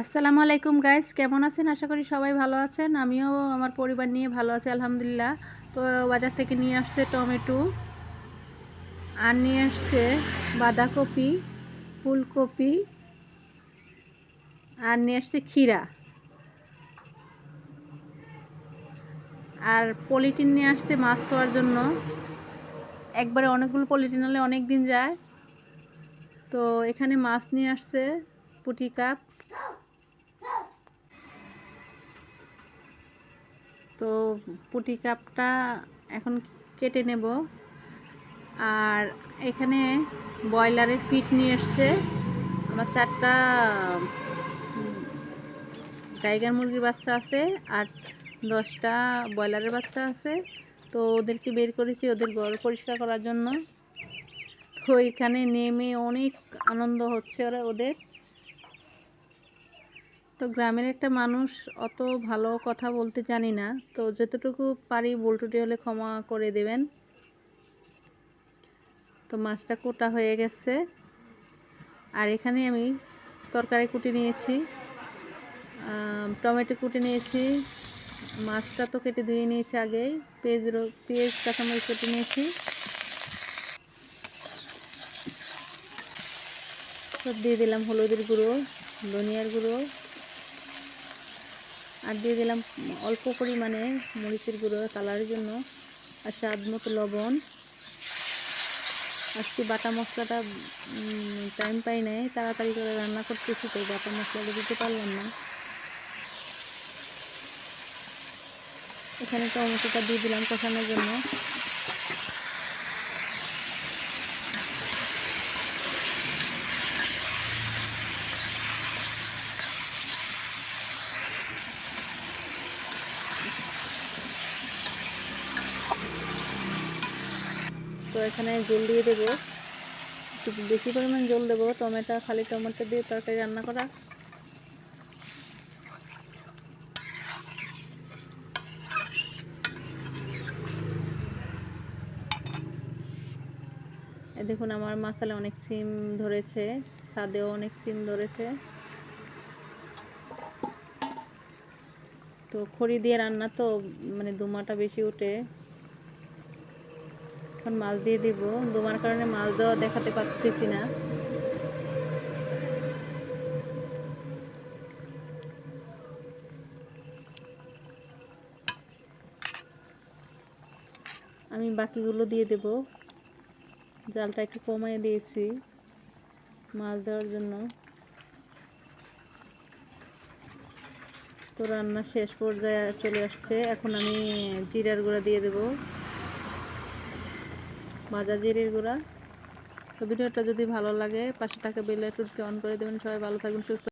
আসসালামু আলাইকুম গাইস কেমন আছেন? আশা করি সবাই ভালো আছেন। আমিও আমার পরিবার নিয়ে ভালো আছি, আলহামদুলিল্লাহ। তো বাজার থেকে নিয়ে আসছে টমেটো, আর নিয়ে আসছে বাঁধাকপি, ফুলকপি, আর নিয়ে আসছে ক্ষীরা। আর পলিটিন নিয়ে আসছে মাছ ধোয়ার জন্য। একবারে অনেকগুলো পলিটিন হলে অনেক দিন যায়। তো এখানে মাছ নিয়ে আসছে পুটি কাপ। তো পুটি কাপটা এখন কেটে নেব। আর এখানে ব্রয়লারের পিঠ নিয়ে এসছে। আমার চারটা টাইগার মুরগির বাচ্চা আছে আর দশটা ব্রয়লারের বাচ্চা আছে। তো ওদেরকে বের করেছি ওদের ঘর পরিষ্কার করার জন্য। তো এখানে নেমে অনেক আনন্দ হচ্ছে ওরা ওদের। তো গ্রামের একটা মানুষ অত ভালো কথা বলতে জানি না। তো যতটুকু পারি বল্টুটি হলে ক্ষমা করে দেবেন। তো মাছটা কোটা হয়ে গেছে। আর এখানে আমি তরকারি কুটি নিয়েছি টমেটো কুটি নিয়েছি, মাছটা তো কেটে ধুয়ে নিয়েছি আগেই, পেঁয়াজ রো, পেঁয়াজ, কাঁচামরিচ কেটে নিয়েছি। সব দিয়ে দিলাম হলুদের গুঁড়ো, ধনিয়ার গুঁড়ো আর দিয়ে দিলাম অল্প পরিমাণে মরিচের গুঁড়ো কালারের জন্য আর স্বাদ মতো লবণ। আজকে বাটা মশলাটা টাইম পাই নাই, তাড়াতাড়ি করে রান্না করতেছি তো বাটা মশলাটা দিতে পারলাম না। এখানে টমেটোটা দিয়ে দিলাম কষানোর জন্য। তো এখানে জল দিয়ে দেবো। একটু বেশি পরিমাণ জল দেবো। টমেটো, খালি টমেটো দিয়ে তরকারি রান্না করা। দেখুন, আমার মশালা অনেক সিম ধরেছে। ছাদেও অনেক সিম ধরেছে। তো খড়ি দিয়ে রান্না তো মানে দুমাটা বেশি উঠে এখন মাছ দিয়ে দিব। দোমার কারণে মাছ দেওয়া দেখাতে পারতেছি না। আমি বাকিগুলো দিয়ে দেব। জালটা একটু কমিয়ে দিয়েছি মাছ দেওয়ার জন্য। তো রান্না শেষ পর্যায়ে চলে আসছে। এখন আমি জিরার গুঁড়া দিয়ে দেবো। ভাজা জিরের গুঁড়া। তো ভিডিওটা যদি ভালো লাগে, পাশে থাকা বেল আইকনটি অন করে দেবেন। সবাই ভালো থাকবেন, সুস্থ